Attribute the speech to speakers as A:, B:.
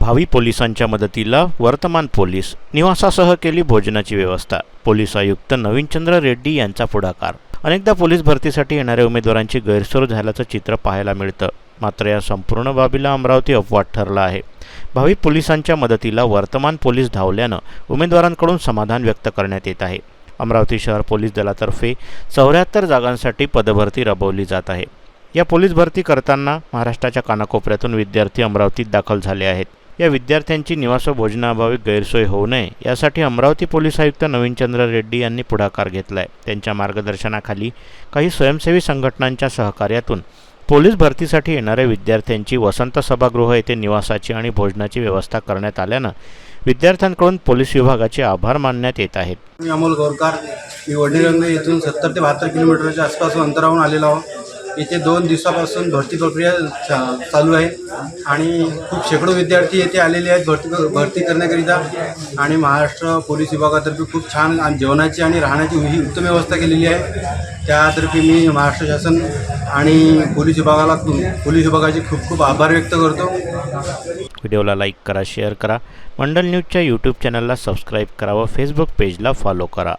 A: भावी पोलिसांच्या मदतीला वर्तमान पोलीस निवासासह केली भोजनाची व्यवस्था. पोलीस आयुक्त नवीनचंद्र रेड्डी यांचा पुढाकार. अनेकदा पोलीस भरतीसाठी येणाऱ्या उमेदवारांची गैरसोय झाल्याचं चित्र पाहायला मिळतं. मात्र या संपूर्ण बाबीला अमरावती अपवाद ठरला आहे. भावी पोलिसांच्या मदतीला वर्तमान पोलीस धावल्यानं उमेदवारांकडून समाधान व्यक्त करण्यात येत आहे. अमरावती शहर पोलीस दलातर्फे चौऱ्याहत्तर जागांसाठी पदभरती राबवली जात आहे. या पोलीस भरती करताना महाराष्ट्राच्या कानाकोपऱ्यातून विद्यार्थी अमरावतीत दाखल झाले आहेत. या विद्यार्थ्यांची निवास व भोजनाअभावी गैरसोय होऊ नये यासाठी अमरावती पोलीस आयुक्त नवीनचंद्र रेड्डी यांनी पुढाकार घेतला आहे त्यांच्या मार्गदर्शनाखाली काही स्वयंसेवी संघटनांच्या सहकार्यातून पोलीस भरतीसाठी येणाऱ्या विद्यार्थ्यांची वसंत सभागृह येथे निवासाची आणि भोजनाची व्यवस्था करण्यात आल्यानं विद्यार्थ्यांकडून पोलीस विभागाचे आभार मानण्यात येत आहेत.
B: मी अमोल गोरकार मी वडीरंग येथून सत्तर ते बहात्तर किलोमीटरच्या आसपास अंतरावरून आलेलो आहोत इथे दोन दिवसापासून भरती प्रक्रिया चा- चालू आहे. आणि खूप शेकडो विद्यार्थी येथे आलेले आहेत भरती भरती करण्याकरिता. आणि महाराष्ट्र पोलीस विभागातर्फे खूप छान आणि जेवणाची आणि राहण्याची ही उत्तम व्यवस्था केलेली आहे. त्यातर्फे मी महाराष्ट्र शासन आणि पोलीस विभागाला पोलीस विभागाचे खूप खूप आभार व्यक्त करतो.
A: व्हिडिओला लाईक करा शेअर करा. मंडल न्यूजच्या यूट्यूब चॅनलला सबस्क्राईब करा व फेसबुक पेजला फॉलो करा.